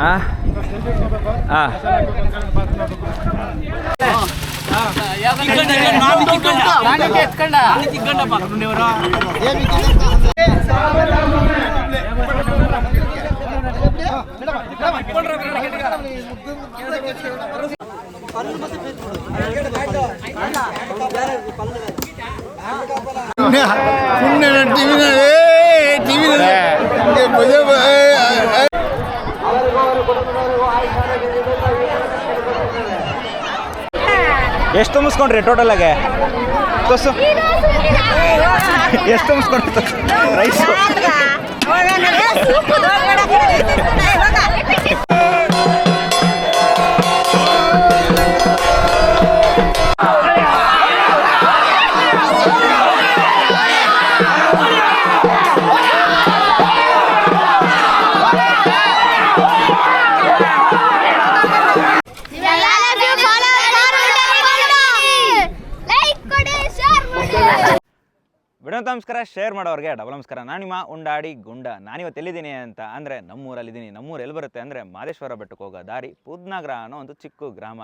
ಹಾಂ ಹಾಂ ಸುಮ್ಮನೆ ಟಿವಿನಲ್ಲಿ ಟಿವಿನಲ್ಲಿ ಎಷ್ಟು ತುಂಬಿಸ್ಕೊಂಡ್ರಿ ಟೋಟಲಾಗೆ ತೋಸು ಎಷ್ಟು ತುಂಬಿಸ್ಕೊಂಡ್ರಿ ರೈಸು ನಮಸ್ಕಾರ ಶೇರ್ ಮಾಡೋರಿಗೆ ಡಬಲ್ ನಮಸ್ಕಾರ. ನಾನು ನಿಮ್ಮ ಉಂಡಾಡಿ ಗುಂಡ. ನಾನಿವತ್ತು ಎಲ್ಲಿದ್ದೀನಿ ಅಂತ ಅಂದರೆ ನಮ್ಮೂರಲ್ಲಿದ್ದೀನಿ. ನಮ್ಮೂರು ಎಲ್ಲಿ ಬರುತ್ತೆ ಅಂದರೆ ಮಾದೇಶ್ವರ ಬೆಟ್ಟಕ್ಕೆ ಹೋಗೋ ದಾರಿ ಪುದ್ನಗರ ಅನ್ನೋ ಒಂದು ಚಿಕ್ಕ ಗ್ರಾಮ.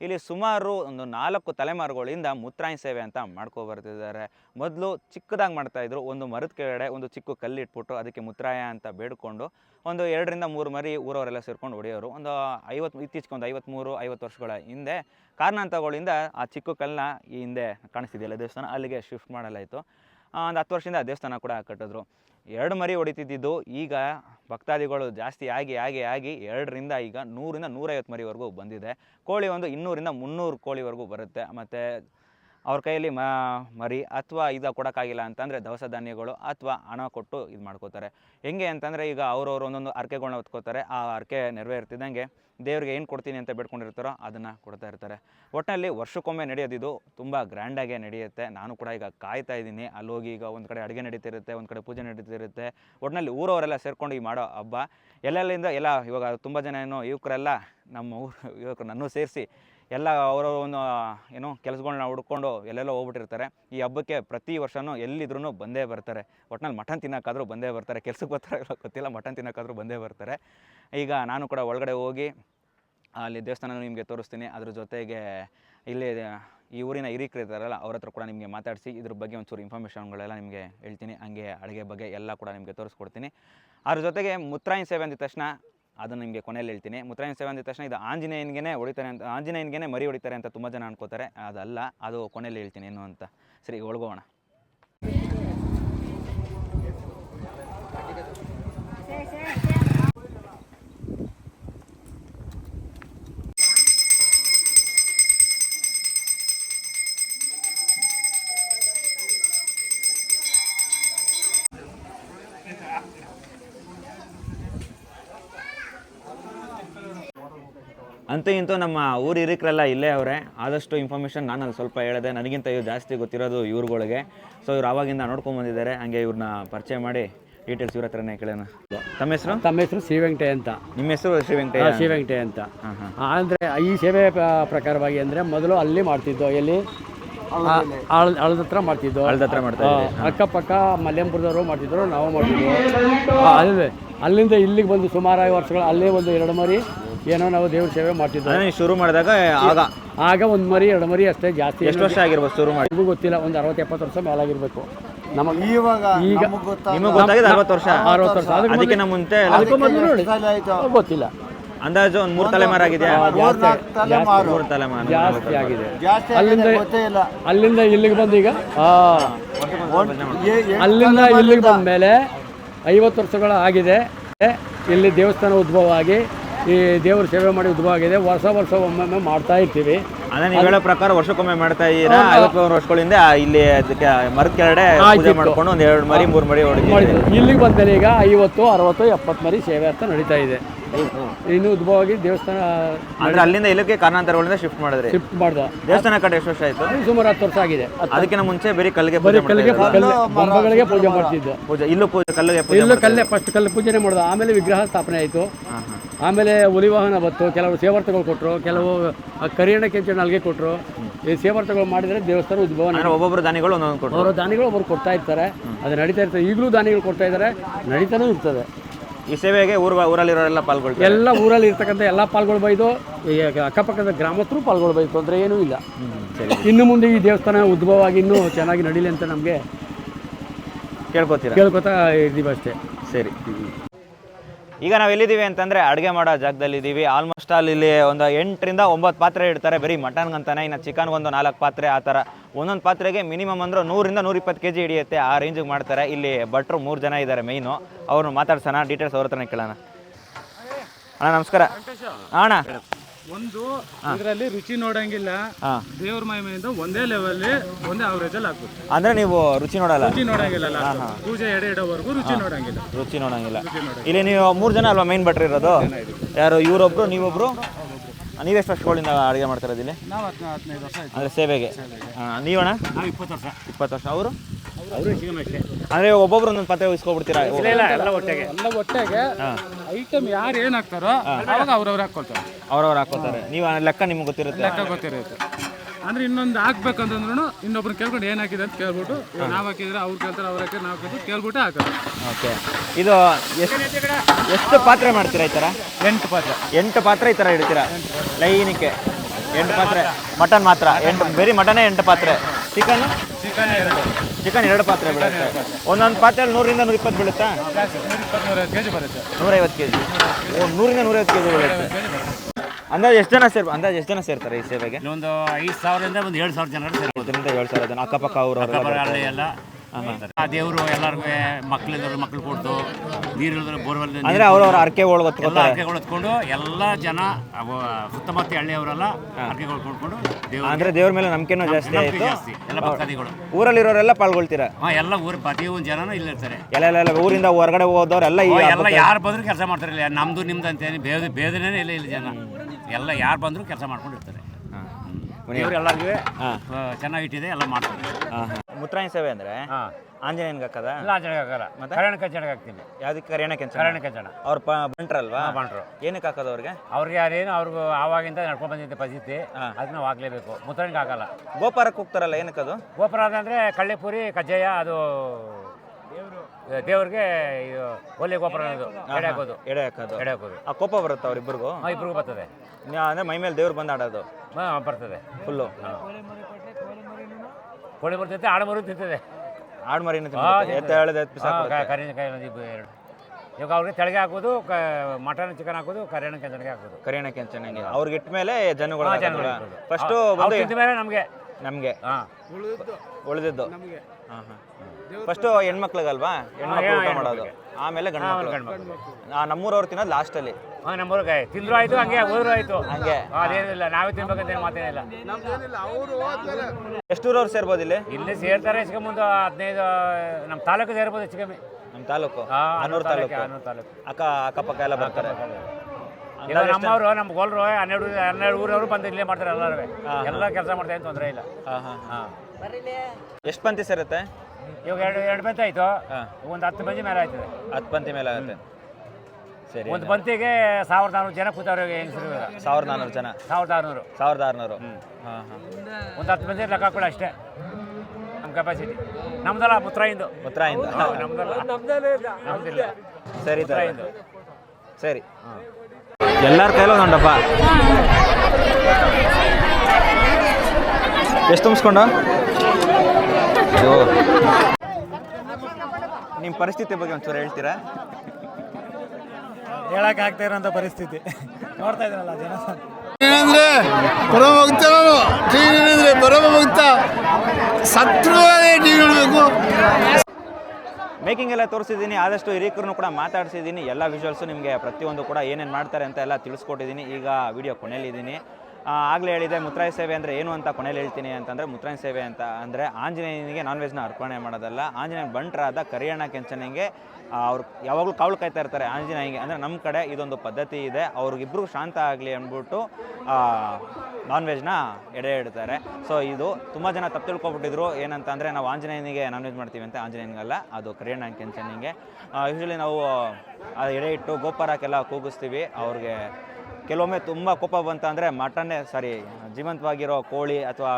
ಇಲ್ಲಿ ಸುಮಾರು ಒಂದು ನಾಲ್ಕು ತಲೆಮಾರುಗಳಿಂದ ಮುತ್ರಾಯಿ ಸೇವೆ ಅಂತ ಮಾಡ್ಕೊ ಬರ್ತಿದ್ದಾರೆ. ಮೊದಲು ಚಿಕ್ಕದಾಗಿ ಮಾಡ್ತಾಯಿದ್ರು ಒಂದು ಮರದ ಕೆಳಗಡೆ ಒಂದು ಚಿಕ್ಕ ಕಲ್ಲು ಇಟ್ಬಿಟ್ಟು ಅದಕ್ಕೆ ಮುತ್ರಾಯ ಅಂತ ಬೇಡ್ಕೊಂಡು ಒಂದು ಎರಡರಿಂದ ಮೂರು ಮರಿ ಊರವರೆಲ್ಲ ಸೇರ್ಕೊಂಡು ಹೊಡೆಯೋರು. ಒಂದು ಐವತ್ತು ಇತ್ತೀಚೆಗೆ ಒಂದು ಐವತ್ತ್ಮೂರು ಐವತ್ತು ವರ್ಷಗಳ ಹಿಂದೆ ಕಾರಣಾಂತಗಳಿಂದ ಆ ಚಿಕ್ಕ ಕಲ್ಲನ್ನ ಈ ಹಿಂದೆ ಕಾಣಿಸ್ತಿದೆಯಲ್ಲ ದೇವಸ್ಥಾನ? ಅಲ್ಲಿಗೆ ಶಿಫ್ಟ್ ಮಾಡಲಾಯಿತು. ಒಂದು ಹತ್ತು ವರ್ಷದಿಂದ ದೇವಸ್ಥಾನ ಕೂಡ ಕಟ್ಟಿದ್ರು. ಎರಡು ಮರಿ ಹೊಡಿತಿದ್ದಿದ್ದು, ಈಗ ಭಕ್ತಾದಿಗಳು ಜಾಸ್ತಿ ಆಗಿ ಆಗಿ ಆಗಿ ಎರಡರಿಂದ ಈಗ ನೂರಿಂದ ನೂರೈವತ್ತು ಮರಿವರೆಗೂ ಬಂದಿದೆ. ಕೋಳಿ ಒಂದು ಇನ್ನೂರಿಂದ ಮುನ್ನೂರು ಕೋಳಿವರೆಗೂ ಬರುತ್ತೆ. ಮತ್ತು ಅವ್ರ ಕೈಯಲ್ಲಿ ಮರಿ ಅಥವಾ ಇದು ಕೊಡೋಕ್ಕಾಗಿಲ್ಲ ಅಂತಂದರೆ ದವಸ ಧಾನ್ಯಗಳು ಅಥವಾ ಹಣ ಕೊಟ್ಟು ಇದು ಮಾಡ್ಕೋತಾರೆ. ಹೆಂಗೆ ಅಂತಂದರೆ ಈಗ ಅವ್ರವ್ರು ಒಂದೊಂದು ಅರ್ಕೆಗಳನ್ನ ಹೊತ್ಕೋತಾರೆ. ಆ ಅರ್ಕೆ ನೆರವೇರ್ತಿದ್ದಂಗೆ ದೇವ್ರಿಗೆ ಏನು ಕೊಡ್ತೀನಿ ಅಂತ ಬೇಡ್ಕೊಂಡಿರ್ತಾರೋ ಅದನ್ನು ಕೊಡ್ತಾ ಇರ್ತಾರೆ. ಒಟ್ಟಿನಲ್ಲಿ ವರ್ಷಕ್ಕೊಮ್ಮೆ ನಡೆಯೋದಿದು ತುಂಬ ಗ್ರ್ಯಾಂಡಾಗೆ ನಡೆಯುತ್ತೆ. ನಾನು ಕೂಡ ಈಗ ಕಾಯ್ತಾ ಇದ್ದೀನಿ. ಅಲ್ಲಿ ಹೋಗಿ ಈಗ ಒಂದು ಕಡೆ ಅಡುಗೆ ನಡೀತಿರುತ್ತೆ, ಒಂದು ಕಡೆ ಪೂಜೆ ನಡೀತಿರುತ್ತೆ. ಒಟ್ಟಿನಲ್ಲಿ ಊರವರೆಲ್ಲ ಸೇರ್ಕೊಂಡು ಈ ಮಾಡೋ ಹಬ್ಬ ಎಲ್ಲೆಲ್ಲಿಂದ ಎಲ್ಲ ಇವಾಗ ತುಂಬ ಜನ ಏನೋ ಯುವಕರೆಲ್ಲ ನಮ್ಮ ಊರು ಯುವಕರು ನನ್ನೂ ಸೇರಿಸಿ ಎಲ್ಲ ಅವರವರ ಒಂದು ಏನು ಕೆಲಸಗಳನ್ನ ಹುಡ್ಕೊಂಡು ಎಲ್ಲೆಲ್ಲೋ ಹೋಗ್ಬಿಟ್ಟಿರ್ತಾರೆ. ಈ ಹಬ್ಬಕ್ಕೆ ಪ್ರತಿ ವರ್ಷವೂ ಎಲ್ಲಿದ್ರೂ ಬಂದೇ ಬರ್ತಾರೆ. ಒಟ್ನಲ್ಲಿ ಮಟನ್ ತಿನ್ನೋಕ್ಕಾದರೂ ಬಂದೇ ಬರ್ತಾರೆ. ಕೆಲಸಕ್ಕೆ ಬರ್ತಾರೆ ಗೊತ್ತಿಲ್ಲ, ಮಟನ್ ತಿನ್ನೋಕ್ಕಾದರೂ ಬಂದೇ ಬರ್ತಾರೆ. ಈಗ ನಾನು ಕೂಡ ಒಳಗಡೆ ಹೋಗಿ ಅಲ್ಲಿ ದೇವಸ್ಥಾನ ನಿಮಗೆ ತೋರಿಸ್ತೀನಿ. ಅದ್ರ ಜೊತೆಗೆ ಇಲ್ಲಿ, ಈ ಊರಿನ ಹಿರಿಕರು ಇದ್ದಾರಲ್ಲ, ಅವ್ರ ಹತ್ರ ಕೂಡ ನಿಮಗೆ ಮಾತಾಡಿಸಿ, ಇದ್ರ ಬಗ್ಗೆ ಒಂಚೂರು ಇನ್ಫಾರ್ಮೇಷನ್ಗಳೆಲ್ಲ ನಿಮಗೆ ಹೇಳ್ತೀನಿ. ಹಂಗೆ ಅಡುಗೆ ಬಗ್ಗೆ ಎಲ್ಲ ಕೂಡ ನಿಮಗೆ ತೋರಿಸ್ಕೊಡ್ತೀನಿ. ಅದ್ರ ಜೊತೆಗೆ ಮುತ್ರಾಯಿನ ಸೇವೆ ಅಂದಿದ ತಕ್ಷಣ ಅದನ್ನು ನಿಮಗೆ ಕೊನೆಯಲ್ಲಿ ಹೇಳ್ತೀನಿ. ಮುತ್ತರಾಯನ ಸೇವೆ ಅಂದಿದ ತಕ್ಷಣ ಇದು ಆಂಜನೇಯನಿಗೆ ಹೊಡಿತಾರೆ ಅಂತ ಆಂಜನೇಯನಿಗೆ ಮರಿ ಹೊಡಿತಾರೆ ಅಂತ ತುಂಬ ಜನ ಅನ್ಕೋತಾರೆ. ಅದಲ್ಲ, ಅದು ಕೊನೆಯಲ್ಲಿ ಹೇಳ್ತೀನಿ ಏನು ಅಂತ. ಸರಿ ಒಳಗೋಣ ಅಂತೂ ಇಂತೂ ನಮ್ಮ ಊರು ಹಿರಿಕರೆಲ್ಲ ಇಲ್ಲೇ ಅವರೇ. ಆದಷ್ಟು ಇನ್ಫಾರ್ಮೇಷನ್ ನಾನು ಅಲ್ಲಿ ಸ್ವಲ್ಪ ಹೇಳಿದೆ. ನನಗಿಂತ ಇವ್ರು ಜಾಸ್ತಿ ಗೊತ್ತಿರೋದು ಇವ್ರುಗಳಿಗೆ. ಸೊ ಇವ್ರು ಆವಾಗಿಂದ ನೋಡ್ಕೊಂಡ್ ಬಂದಿದ್ದಾರೆ. ಹಂಗೆ ಇವ್ರನ್ನ ಪರಿಚಯ ಮಾಡಿ ಡೀಟೇಲ್ಸ್ ಇವ್ರ ಹತ್ರನೇ ಕೇಳೋಣ. ತಮ್ಮ ಹೆಸರು? ತಮ್ಮ ಹೆಸರು ಶ್ರೀವೆಂಕಟೆ ವೆಂಕಟೆ ಅಂತ. ನಿಮ್ಮ ಹೆಸರು ಶ್ರೀ ಶ್ರೀವೆಂಕಟೆ ಸಿ ವೆಂಕಟೆ ಅಂತ ಅಂದರೆ ಈ ಸೇವೆ ಪ್ರಕಾರವಾಗಿ ಅಂದರೆ ಮೊದಲು ಅಲ್ಲಿ ಮಾಡ್ತಿದ್ದೋ ಎಲ್ಲಿ? ಮಾಡ್ತಿದ್ದು. ಹತ್ರ ಮಾಡ್ತಿದ್ದೋ ಹಳ್ದ ಹತ್ರ ಮಾಡ್ತಾ ಅಕ್ಕಪಕ್ಕ ಮಲ್ಯಂಪುರದವರು ಮಾಡ್ತಿದ್ರು ನಾವು ಮಾಡ್ತಿದ್ವು? ಅಲ್ಲದೆ ಅಲ್ಲಿಂದ ಇಲ್ಲಿಗೆ ಬಂದು ಸುಮಾರು ವರ್ಷಗಳು ಅಲ್ಲೇ ಒಂದು ಎರಡು ಮರಿ ಏನೋ ನಾವು ದೇವ್ರ ಸೇವೆ ಮಾಡ್ತಿದ್ವು. ನೀವು ಶುರು ಮಾಡಿದಾಗ ಆಗ. ಆಗ ಒಂದು ಮರಿ ಎರಡು ಮರಿ ಅಷ್ಟೇ ಜಾಸ್ತಿ ಎಷ್ಟು ವರ್ಷ ಆಗಿರ್ಬೋದು ಶುರು ಮಾಡಿ? ನಿಮಗೂ ಗೊತ್ತಿಲ್ಲ ಒಂದು ಅರವತ್ತು ಎಪ್ಪತ್ತು ವರ್ಷ ಮೇಲಾಗಿರ್ಬೇಕು. ನಮಗೆ ಇವಾಗ ಈಗ ನಮಗ್ ಗೊತ್ತಾಗ ನಿಮಗೆ ಗೊತ್ತಾಗಿದೆ ಅರವತ್ತು ವರ್ಷ? ಅರವತ್ತು ವರ್ಷ. ಅದಕ್ಕೆ ಅದಕ್ಕೂ ಮೊದಲು ನೋಡಿ. ಗೊತ್ತಿಲ್ಲ. ಅಂದಾಜು ಒಂದು ಮೂರು ತಲೆಮಾರು. ಆಗಿದೆ ಮೂರ್ ತಲೆಮಾರು. ಮೂರು ತಲೆಮಾರು. ಜಾಸ್ತಿ ಆಗಿದೆ ಅಲ್ಲಿಂದ ಗೊತ್ತೇ ಇಲ್ಲ. ಅಲ್ಲಿಂದ ಇಲ್ಲಿಗೆ ಬಂದು ಈಗ? ಅಲ್ಲಿಂದ ಇಲ್ಲಿಗೆ ಬಂದ ಮೇಲೆ ಐವತ್ತು ವರ್ಷಗಳ ಆಗಿದೆ ಇಲ್ಲಿ ದೇವಸ್ಥಾನ ಉದ್ಭವ ಆಗಿ ಈ ದೇವರ ಸೇವೆ ಮಾಡಿ ಉದ್ಭವ ಆಗಿದೆ ವರ್ಷ ವರ್ಷ ಒಮ್ಮೊಮ್ಮೆ ಮಾಡ್ತಾ ಇರ್ತೀವಿ. ಅದೇ ನೀವು ಹೇಳೋ ಪ್ರಕಾರ ವರ್ಷಕ್ಕೊಮ್ಮೆ ಮಾಡ್ತಾ ಇದ್ದೀರಾ? ಐವತ್ತು ವರ್ಷಗಳಿಂದ ಇಲ್ಲಿ ಅದಕ್ಕೆ ಮರದ ಕೆಳಗಡೆ ಪೂಜೆ. ಮಾಡ್ಕೊಂಡು ಒಂದು ಎರಡು ಮರಿ ಮೂರು ಮರಿ ಹೊಡೆದು ಇಲ್ಲಿಗೆ ಬಂದಮೇಲೆ ಈಗ ಐವತ್ತು ಅರವತ್ತು ಎಪ್ಪತ್ತು ಮರಿ ಸೇವೆ ಅಂತ ನಡೀತಾ ಇದೆ. ಇನ್ನು ಉದ್ಭವವಾಗಿ ಆಗಿ ದೇವಸ್ಥಾನ ಅಂದ್ರೆ ಅಲ್ಲಿಂದ ಇಲ್ಲಕ್ಕೆ ಕಾರಣಾಂತರಗಳಿಂದ ಶಿಫ್ಟ್ ಮಾಡಿದ್ರೆ? ಶಿಫ್ಟ್ ಮಾಡ್ದ. ದೇವಸ್ಥಾನ ಕಡೆ ಎಷ್ಟು ವರ್ಷ ಆಯ್ತು? ಸುಮಾರು ಹತ್ತು ವರ್ಷ ಆಗಿದೆ. ಅದಕ್ಕಿಂತ ಮುಂಚೆ ಬರೀ ಕಲ್ಲಿಗೆ ಬರೀ ಪೂಜೆ ಕಲ್ಲಿಗೆ ಬೊಂಬಗಳಿಗೆ ಪೂಜೆ ಮಾಡ್ತಿದ್ದೆ. ಪೂಜೆ ಇಲ್ಲೂ ಪೂಜೆ ಕಲ್ಲಿಗೆ ಪೂಜೆ ಇಲ್ಲೂ ಕಲ್ಲೇ ಫಸ್ಟ್ ಕಲ್ಲು ಪೂಜೆನೇ ಮಾಡೋದು. ಆಮೇಲೆ ವಿಗ್ರಹ ಸ್ಥಾಪನೆ ಆಯಿತು. ಹಾಂ ಹುಲಿ ವಾಹನ ಬತ್ತು ಕೆಲವರು ಸೇವರ್ತಗಳು ಕೊಟ್ಟರು ಕೆಲವು ಕರಿಯಣ್ಣ ಕೆಂಚಣ ಅಲ್ಲಿಗೆ ಕೊಟ್ಟರು ಈ ಸೇವರ್ತಗಳು ಮಾಡಿದರೆ ದೇವಸ್ಥಾನ ಉದ್ಭವ ಒಬ್ಬೊಬ್ಬರು ದಾನಿಗಳು ಒಂದೊಂದು ಕೊಟ್ಟರು ಅವರ ದಾನಿಗಳು ಒಬ್ಬರು ಕೊಡ್ತಾ ಇರ್ತಾರೆ. ಅದು ನಡೀತಾ ಇರ್ತದೆ. ಈಗಲೂ ದಾನಿಗಳು ಕೊಡ್ತಾ ಇದ್ದಾರೆ ನಡೀತಾನೂ ಇರ್ತದೆ. ಈ ಸೇವೆಗೆ ಊರ ಊರಲ್ಲಿರೋರೆಲ್ಲ ಪಾಲ್ಗೊಳ್ತಾರೆ. ಎಲ್ಲ ಊರಲ್ಲಿ ಇರ್ತಕ್ಕಂಥ ಎಲ್ಲ ಪಾಲ್ಗೊಳ್ಬೋದು ಅಕ್ಕಪಕ್ಕದ ಗ್ರಾಮಸ್ಥರು ಪಾಲ್ಗೊಳ್ಬೇಕು ತೊಂದರೆ ಏನೂ ಇಲ್ಲ. ಇನ್ನು ಮುಂದೆ ಈ ದೇವಸ್ಥಾನ ಉದ್ಭವವಾಗಿ ಇನ್ನೂ ಚೆನ್ನಾಗಿ ನಡೀಲಿ ಅಂತ ನಮಗೆ ಕೇಳ್ಕೊತೀರಾ? ಕೇಳ್ಕೊತಾ ಇದ್ದೀವಿ ಅಷ್ಟೇ. ಸರಿ. ಈಗ ನಾವು ಎಲ್ಲಿದ್ದೀವಿ ಅಂತಂದರೆ ಅಡುಗೆ ಮಾಡೋ ಜಾಗದಲ್ಲಿ ಇದ್ದೀವಿ ಆಲ್ಮೋಸ್ಟ್ ಆಲ್ ಇಲ್ಲಿ ಒಂದು ಎಂಟರಿಂದ ಒಂಬತ್ತು ಪಾತ್ರೆ ಇಡ್ತಾರೆ. ಬರೀ ಮಟನ್ಗಂತಾನೆ ಇನ್ನು ಚಿಕನ್ಗೆ ಒಂದು ನಾಲ್ಕು ಪಾತ್ರೆ ಆ ಥರ. ಒಂದೊಂದು ಪಾತ್ರೆಗೆ ಮಿನಿಮಮ್ ಅಂದ್ರೆ ನೂರಿಂದ ನೂರಿಪ್ಪತ್ತು ಕೆ ಜಿ ಹಿಡಿಯುತ್ತೆ ಆ ರೇಂಜಿಗೆ ಮಾಡ್ತಾರೆ. ಇಲ್ಲಿ ಭಟ್ರು ಮೂರು ಜನ ಇದ್ದಾರೆ ಮೈನು ಅವ್ರನ್ನ ಮಾತಾಡ್ಸೋಣ. ಡೀಟೇಲ್ಸ್ ಅವ್ರ ಹತ್ರನೇ ಕೇಳೋಣ. ಅಣ್ಣ ನಮಸ್ಕಾರ. ಅಣ್ಣ. ಒಂದು ಇದರಲ್ಲಿ ರುಚಿ ನೋಡಂಗಿಲ್ಲ. ದೇವ್ರ ಮಹಿಮೆಯಿಂದ ಒಂದೇ ಲೆವೆಲ್ ಒಂದೇ ಅವರೇಜ್ ಅಲ್ಲಿ ಹಾಕ್ಬೇಕು ಅಂದ್ರೆ ನೀವು ರುಚಿ ನೋಡಲ್ಲ? ರುಚಿ ನೋಡಂಗಿಲ್ಲ ಅಲ್ಲ ಪೂಜೆ ಎಡೆ ಇಡೋವರೆಗೂ ರುಚಿ ನೋಡಂಗಿಲ್ಲ. ರುಚಿ ನೋಡಂಗಿಲ್ಲ. ಇಲ್ಲಿ ನೀವು ಮೂರು ಜನ ಅಲ್ವಾ ಮೈನ್ ಭಟ್ರು ಇರೋದು? ಯಾರು ಇವರೊಬ್ರು ನೀವೊಬ್ರು? ನೀವೆಷ್ಟು ವರ್ಷಗಳಿಂದ ಅಡುಗೆ ಮಾಡ್ತಾರೆ ಇಲ್ಲಿ? ಅಂದರೆ ಸೇವೆಗೆ. ನೀವಣ್ಣ? ನಾವು ಇಪ್ಪತ್ತು ವರ್ಷ. ಇಪ್ಪತ್ತು ವರ್ಷ. ಅವರು? ಅಂದರೆ ಒಬ್ಬೊಬ್ರು ಒಂದೊಂದು ಪಾತ್ರೆ ವಹಿಸ್ಕೊಬಿಡ್ತೀರಾ ಇಲ್ಲ ಎಲ್ಲ ಒಟ್ಟಿಗೆ. ಎಲ್ಲ ಒಟ್ಟಿಗೆ ಐಟಮ್ ಯಾರು ಏನ್ ಹಾಕ್ತಾರೋ ಅವಾಗ ಅವ್ರವ್ರು ಹಾಕೊಳ್ತಾರೆ ಅವ್ರವ್ರು ಹಾಕೋತಾರೆ ನೀವು ಆ ಲೆಕ್ಕ ನಿಮ್ಗೆ ಗೊತ್ತಿರುತ್ತೆ. ಲೆಕ್ಕ ಗೊತ್ತಿರುತ್ತೆ. ಅಂದ್ರೆ ಇನ್ನೊಂದು ಹಾಕ್ಬೇಕಂತಂದ್ರೂ ಇನ್ನೊಬ್ರು ಕೇಳ್ಕೊಂಡು ಏನ್ ಹಾಕಿದೆ ಅಂತ ಕೇಳ್ಬಿಟ್ಟು ನಾವು ನಾವ್ ಹಾಕಿದ್ರೆ ಅವ್ರು ಕೇಳ್ತಾರೆ ಅವ್ರ ಹಾಕಿದ್ರೆ ನಾವು ಹಾಕಿದ್ರು ಕೇಳ್ಬಿಟ್ಟು ಹಾಕೋದು. ಓಕೆ. ಇದು ಎಷ್ಟು ಎಷ್ಟು ಪಾತ್ರೆ ಮಾಡ್ತೀರಾ ಈ ಥರ ಎಂಟು ಪಾತ್ರೆ. ಎಂಟು ಪಾತ್ರೆ ಈ ಥರ ಇಡ್ತೀರಾ? ಲೈನಿಕೆ ಎಂಟು ಪಾತ್ರೆ. ಮಟನ್ ಮಾತ್ರ. ಎಂಟು ಬರೀ ಮಟನೇ ಎಂಟು ಪಾತ್ರೆ. ಚಿಕನ್ ಚಿಕನ್ ಎರಡು ಚಿಕನ್ ಎರಡು ಪಾತ್ರೆ ಬೀಳುತ್ತೆ. ಒಂದೊಂದು ಪಾತ್ರೆ ನೂರಿಂದ ನೂರ ಇಪ್ಪತ್ತು ಬೀಳುತ್ತಾ? ನೂರ ಇಪ್ಪತ್ಮೂರು ಕೆ ಜಿ ಬರುತ್ತೆ ನೂರೈವತ್ತು ಕೆ ಜಿ ಓ ನೂರಿಂದ ನೂರೈವತ್ತು ಕೆ ಜಿ ಬೀಳುತ್ತೆ. ಅಂದಾಜು ಎಷ್ಟು ಜನ ಸೇರ್ ಅಂದಾಜು ಎಷ್ಟು ಜನ ಸೇರ್ತಾರೆ ಈ ಸೇವೆಗೆ? ಒಂದು ಐದು ಸಾವಿರದಿಂದ ಒಂದು ಏಳು ಸಾವಿರ ಜನ ಸೇರ್ಬೋದು. ಏಳು ಸಾವಿರ ಜನ. ಅಕ್ಕಪಕ್ಕ ಅವರು ಎಲ್ಲ ಆ ದೇವರು ಎಲ್ಲರಿಗೂ ಮಕ್ಕಳಿದ್ರು ಮಕ್ಳು ಕೊಟ್ಟು ನೀರಿಲ್ಲದ್ರೆ ಬೋರ್ವೆಲ್ ಅಂದ್ರೆ ಅವ್ರವ್ರ ಅರ್ಕೆ ಎಲ್ಲ ಅರ್ಕೆ ಅರ್ಕೆಗಳು ಹೊತ್ಕೊಂಡು ಎಲ್ಲ ಜನ ಅವ ಸುತ್ತಮುತ್ತ ಹಳ್ಳಿಯವರೆಲ್ಲ ಅರ್ಕೆಗಳು ಕೊಟ್ಕೊಂಡು ದೇವ್ರ ಅಂದ್ರೆ ದೇವ್ರ ಮೇಲೆ ನಂಬಿಕೆನೂ ಜಾಸ್ತಿ ಆಯ್ತು. ಜಾಸ್ತಿ ಎಲ್ಲ ಭಕ್ತಾದಿಗಳು. ಊರಲ್ಲಿರೋರೆಲ್ಲ ಪಾಲ್ಗೊಳ್ತೀರಾ? ಹಾ ಎಲ್ಲ ಊರು ಪ್ರತಿಯೊಂದು ಜನನೂ ಇಲ್ಲಿರ್ತಾರೆ. ಎಲ್ಲ ಎಲ್ಲ ಎಲ್ಲ ಊರಿಂದ ಹೊರಗಡೆ ಹೋದವ್ರೆಲ್ಲ ಈ ಎಲ್ಲ ಯಾರು ಬಂದ್ರು ಕೆಲಸ ಮಾಡ್ತಾರೆ ಇಲ್ಲಿ. ನಮ್ದು ನಿಮ್ದು ಅಂತೇನು ಬೇದ ಬೇದನೇ ಇಲ್ಲ ಇಲ್ಲಿ ಜನ. ಎಲ್ಲ ಯಾರು ಬಂದ್ರು ಕೆಲಸ ಮಾಡ್ಕೊಂಡಿರ್ತಾರೆ. ದೇವ್ರು ಎಲ್ಲರಿಗೂ. ಚೆನ್ನಾಗಿಟ್ಟಿದೆ ಎಲ್ಲ ಮಾಡ್ತಾರೆ. ಮುತ್ರಾಯಿ ಸೇವೆ ಅಂದ್ರೆ ಹಾ. ಆಂಜನೇಯನ್ಗೆ ಹಾಕದ? ಎಲ್ಲ ಹಾಕಲ್ಲ. ಮತ್ತೆ? ಕರಣ ಕಚ್ಚಡಕ್ಕೆ ಹಾಕ್ತೀನಿ. ಯಾವ್ದಕ್ಕೆ ಕರಿಯಣ ಕೆಂಚ ಕರಣ ಕಜ್ಜಣ ಅವ್ರ ಪ ಬಂಟ್ರಲ್ವಾ? ಬಂಟ್ರು. ಏನಕ್ಕೆ ಹಾಕೋದು ಅವ್ರಿಗೆ? ಅವ್ರಿಗೆ ಯಾರೇನು ಅವ್ರಿಗೂ ಆವಾಗಿಂದ ನಡ್ಕೊಂಡು ಬಂದಿದ್ದೆ ಪರಿಸ್ಥಿತಿ. ಅದನ್ನ ನಾವು ಹಾಕ್ಲೇಬೇಕು. ಮುತ್ತಣಿಗೆ ಹಾಕಲ್ಲ. ಗೋಪಾರಕ್ಕೆ ಹೋಗ್ತಾರಲ್ಲ ಏನಕ್ಕೆ ಅದು ಗೋಪುರ ಅಂದ್ರೆ ಕಳ್ಳೆಪುರಿ ಕಜ್ಜಾಯ ಅದು ದೇವ್ರಿಗೆ ಇದು ಒಲೆ ಗೋಪುರ ಅನ್ನೋದು. ಎಡೆ ಹಾಕೋದು ಎಡೆ ಹಾಕೋದು. ಎಡೆ ಹಾಕೋದು. ಆ ಕೋಪ ಬರುತ್ತೆ ಅವ್ರಿಬ್ರಿಗೂ? ಇಬ್ರಿಗೂ ಬರ್ತದೆ. ಅಂದ್ರೆ ಮೈ ಮೇಲೆ ದೇವ್ರು ಬಂದು ಆಡೋದು. ಹಾಂ ಬರ್ತದೆ. ಫುಲ್ಲು ಕೋಳಿ ಬರ್ತೈತೆ ಆಡಮರು ತಿಂತದೆ. ಆಡ್ ಮರಿನ ಹಾ, ಎತ್ತ ಎಳೆದ ಎತ್ತು ಬಿಸಾಕ್ಬಿಡುತ್ತೆ. ಕರಿನ ಇಬ್ಬರು ಎರಡು. ಇವಾಗ ಅವ್ರಿಗೆ ತೆಳಗೆ ಹಾಕೋದು ಕ ಮಟನ್ ಚಿಕನ್ ಹಾಕೋದು ಕರಿಯಣ ಕೆಂಚಣಿಗೆ ಹಾಕೋದು. ಕರಿಯಣ ಚೆನ್ನಾಗಿ ಅವ್ರಿಗೆ ಇಟ್ಟ ಮೇಲೆ ಜನಗಳು ಫಸ್ಟು ಮೇಲೆ ನಮಗೆ ನಮಗೆ. ಹಾಂ. ಉಳಿದಿದ್ದು. ಹಾಂ ಹಾಂ. ಫಸ್ಟು ಹೆಣ್ಮಕ್ಳಿಗಲ್ವಾ? ಹೆಣ್ಮಕ್ಳು ಊಟ ಮಾಡೋದು. ಆಮೇಲೆ ಗಂಡು ಮಕ್ಕಳು ಆ, ನಮ್ಮೂರವ್ರು ತಿನ್ನೋದು ಲಾಸ್ಟಲ್ಲಿ ಹಾಂ ನಮ್ಮೂರಿಗೆ. ತಿಂದ್ರು ಆಯ್ತು ಹಂಗೆ ಹೋದ್ರು ಆಯ್ತು. ಹಂಗೆ. ಅದೇನಿಲ್ಲ ನಾವೇ ತಿನ್ಬೇಕಂತ ಏನು ಮಾತೇನಿಲ್ಲ ಎಷ್ಟೂರವ್ರು ಸೇರ್ಬೋದು ಇಲ್ಲಿ? ಇಲ್ಲಿ ಸೇರ್ತಾರೆ ಹೆಚ್ಚು ಮುಂದೆ ಹದಿನೈದು ನಮ್ಮ ತಾಲೂಕು ಸೇರ್ಬೋದು ಹೆಚ್ಚು ಕಮ್ಮಿ ನಮ್ಮ ತಾಲೂಕು? ಹಾ, ತಾಲೂಕು ಅನ್ನೂರು ತಾಲೂಕು. ಅಕ್ಕ ಅಕ್ಕಪಕ್ಕ ಎಲ್ಲ ಬರ್ತಾರೆ. ಇವಾಗ ನಮ್ಮವರು ನಮ್ಮ ಗೋಲ್ರು ಹನ್ನೆರಡು ಹನ್ನೆರಡು ಊರವರು ಬಂದು ಇಲ್ಲೇ ಮಾಡ್ತಾರೆ ಎಲ್ಲರೂ. ಎಲ್ಲ ಕೆಲಸ ಮಾಡ್ತಾರೆ ಏನು ತೊಂದರೆ ಇಲ್ಲ. ಹಾಂ ಹಾಂ ಹಾಂ. ಎಷ್ಟು ಪಂತಿ ಸೇರುತ್ತೆ ಇವಾಗ ಎರಡು ಎರಡು ಪಂತಿ ಆಯ್ತು. ಹಾಂ. ಒಂದು ಹತ್ತು ಪಂತಿ ಮೇಲೆ ಆಯ್ತದೆ. ಹತ್ತು ಪಂತಿ ಮೇಲೆ ಆಗುತ್ತೆ. ಸರಿ ಒಂದು ಪಂತಿಗೆ ಸಾವಿರದ ಆರುನೂರು ಜನ ಕೂತವ್ರೆ ಹೆಂಗಸರು ಇವಾಗ. ಸಾವಿರದ ನಾನ್ನೂರು ಜನ? ಸಾವಿರದ ಆರುನೂರು. ಸಾವಿರದ ಆರುನೂರು. ಹಾಂ ಹಾಂ. ಒಂದು ಹತ್ತು ಪಂತಿ ಲೆಕ್ಕ ಕೂಡ ಅಷ್ಟೇ. ನಮ್ಮ ಕೆಪಾಸಿಟಿ ನಮ್ದಲ್ಲ ಮುತ್ರಾಯಿಂದು ಮುತ್ರಾಯಿಂದ ನಮ್ದಲ್ಲ. ನಮ್ದಿಲ್ಲ ಸರಿ ತರ ಮುತ್ರಾಯಿಂದು ಸರಿ. ಎಲ್ಲರ ಕೈಲೂ ಒಂದಪ್ಪ ಎಷ್ಟು ತುಂಬಿಸ್ಕೊಂಡು? ನಿಮ್ಮ ಪರಿಸ್ಥಿತಿ ಬಗ್ಗೆ ಒಂಚೂರು ಹೇಳ್ತೀರಾ? ಹೇಳಕ್ ಆಗ್ತಾ ಇರೋಂಥ ಪರಿಸ್ಥಿತಿ. ನೋಡ್ತಾ ಇದ್ರಲ್ಲ ಜನ. ಏನಂದ್ರೆ ಪರಮ ಭಕ್ತ ನಾನು ಟಿವಿ ಏನಂದ್ರೆ ಪರಮ ಭಕ್ತ ಸತ್ರು ಟಿವಿ ನೋಡಬೇಕು ಮೇಕಿಂಗ್ ಎಲ್ಲ ತೋರಿಸಿದ್ದೀನಿ, ಆದಷ್ಟು ಹಿರಿಯಕರನ್ನು ಕೂಡ ಮಾತಾಡಿಸಿದ್ದೀನಿ. ಎಲ್ಲ ವಿಜುವಲ್ಸು ನಿಮಗೆ ಪ್ರತಿಯೊಂದು ಕೂಡ ಏನೇನು ಮಾಡ್ತಾರೆ ಅಂತ ಎಲ್ಲ ತಿಳಿಸ್ಕೊಟ್ಟಿದ್ದೀನಿ. ಈಗ ವಿಡಿಯೋ ಕೊನೆಯಲ್ಲಿದ್ದೀನಿ. ಆಗಲೇ ಹೇಳಿದೆ, ಮುತ್ರಾಯಿ ಸೇವೆ ಅಂದರೆ ಏನು ಅಂತ ಕೊನೆಯಲ್ಲಿ ಹೇಳ್ತೀನಿ ಅಂತಂದರೆ, ಮುತ್ರಾಯಿ ಸೇವೆ ಅಂತ ಅಂದರೆ ಆಂಜನೇಯನಿಗೆ ನಾನ್ ವೆಜ್ನ ಅರ್ಪಣೆ ಮಾಡೋದಲ್ಲ. ಆಂಜನೇಯ ಬಂಟರಾದ ಕರಿಯಣ್ಣ ಕೆಂಚನಿಗೆ ಅವ್ರು ಯಾವಾಗಲೂ ಕಾವಲು ಕಾಯ್ತಾ ಇರ್ತಾರೆ ಆಂಜನೇಯನಿಗೆ. ಅಂದರೆ ನಮ್ಮ ಕಡೆ ಇದೊಂದು ಪದ್ಧತಿ ಇದೆ. ಅವ್ರಿಗಿಬ್ರು ಶಾಂತ ಆಗಲಿ ಅಂದ್ಬಿಟ್ಟು ನಾನ್ ವೆಜ್ನ ಎಡೆ ಇಡ್ತಾರೆ. ಸೊ ಇದು ತುಂಬ ಜನ ತಪ್ಪು ತಿಳ್ಕೊಬಿಟ್ಟಿದ್ರು. ಏನಂತ ನಾವು ಆಂಜನೇಯನಿಗೆ ನಾನ್ ವೆಜ್ ಮಾಡ್ತೀವಿ ಅಂತ ಆಂಜನೇಯನಿಗಲ್ಲ, ಅದು ಕರಿಯಣ್ಣ ಕೆಂಚನಿಗೆ. ಯೂಶ್ವಲಿ ನಾವು ಎಡೆ ಇಟ್ಟು ಗೋಪುರಕ್ಕೆಲ್ಲ ಕೂಗಿಸ್ತೀವಿ. ಅವ್ರಿಗೆ ಕೆಲವೊಮ್ಮೆ ತುಂಬ ಕೋಪ ಬಂತ ಅಂದರೆ ಮಟನ್ನೇ ಸಾರಿ, ಜೀವಂತವಾಗಿರೋ ಕೋಳಿ ಅಥವಾ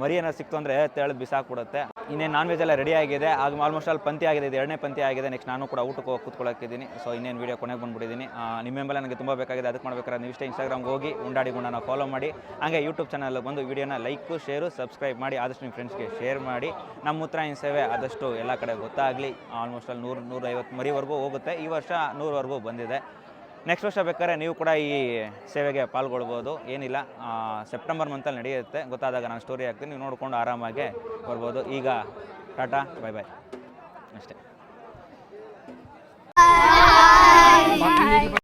ಮರಿ ಸಿಕ್ತು ಅಂದರೆ ತೆಳೆದು ಬಿಸಾಕ್ಬಿಡುತ್ತೆ. ಇನ್ನೇನು ನಾನ್ ವೆಜ್ ಎಲ್ಲ ರೆಡಿ ಆಗಿದೆ. ಆಗ ಆಲ್ಮೋಸ್ಟ್ ಅಲ್ಲಿ ಪಂತಿ ಆಗಿದೆ, ಇದು ಎರಡನೇ ಪಂತಿ ಆಗಿದೆ. ನೆಕ್ಸ್ಟ್ ನಾನು ಕೂಡ ಊಟಕ್ಕೆ ಹೋಗಿ ಕೂತ್ಕೊಳ್ಳೋಕ್ಕಿದ್ದೀನಿ ಸೊ ಇನ್ನೇನು ವೀಡಿಯೋ ಕೊನೆಗೆ ಬಂದ್ಬಿಟ್ಟಿದ್ದೀನಿ ನಿಮ್ಮೆಂಬಲ್ಲ ನನಗೆ ತುಂಬ ಬೇಕಾಗಿದೆ. ಅದಕ್ಕೆ ಮಾಡಬೇಕಾದ್ರೆ ನೀವು ಇಷ್ಟೇ ಇನ್ಸ್ಟಾಗ್ರಾಮ್ಗೆ ಹೋಗಿ ಉಂಡಾಡಿ ಗುಂಡನ ಫಾಲೋ ಮಾಡಿ. ಹಾಗೆ ಯೂಟ್ಯೂಬ್ ಚಾನಲ್ಗೆ ಬಂದು ವೀಡಿಯೋನ ಲೈಕು ಶೇರು ಸಬ್ಸ್ಕ್ರೈಬ್ ಮಾಡಿ. ಆದಷ್ಟು ನಿಮ್ಮ ಫ್ರೆಂಡ್ಸ್ಗೆ ಶೇರ್ ಮಾಡಿ. ನಮ್ಮ ಉತ್ತರಾಯಣ ಸೇವೆ ಆದಷ್ಟು ಎಲ್ಲ ಕಡೆ ಗೊತ್ತಾಗಲಿ. ಆಲ್ಮೋಸ್ಟ್ ಅಲ್ಲಿ ನೂರು ನೂರೈವತ್ತು ಮರಿವರೆಗೂ ಹೋಗುತ್ತೆ. ಈ ವರ್ಷ ನೂರವರೆಗೂ ಬಂದಿದೆ. ನೆಕ್ಸ್ಟ್ ವರ್ಷ ಬೇಕಾದ್ರೆ ನೀವು ಕೂಡ ಈ ಸೇವೆಗೆ ಪಾಲ್ಗೊಳ್ಬೋದು. ಏನಿಲ್ಲ ಸೆಪ್ಟೆಂಬರ್ ಮಂತಲ್ಲಿ ನಡೆಯುತ್ತೆ. ಗೊತ್ತಾದಾಗ ನಾನು ಸ್ಟೋರಿ ಹಾಕ್ತೀನಿ. ನೀವು ನೋಡ್ಕೊಂಡು ಆರಾಮಾಗಿ ಬರ್ಬೋದು. ಈಗ ಟಾಟಾ ಬೈ ಬಾಯ್ ಅಷ್ಟೇ.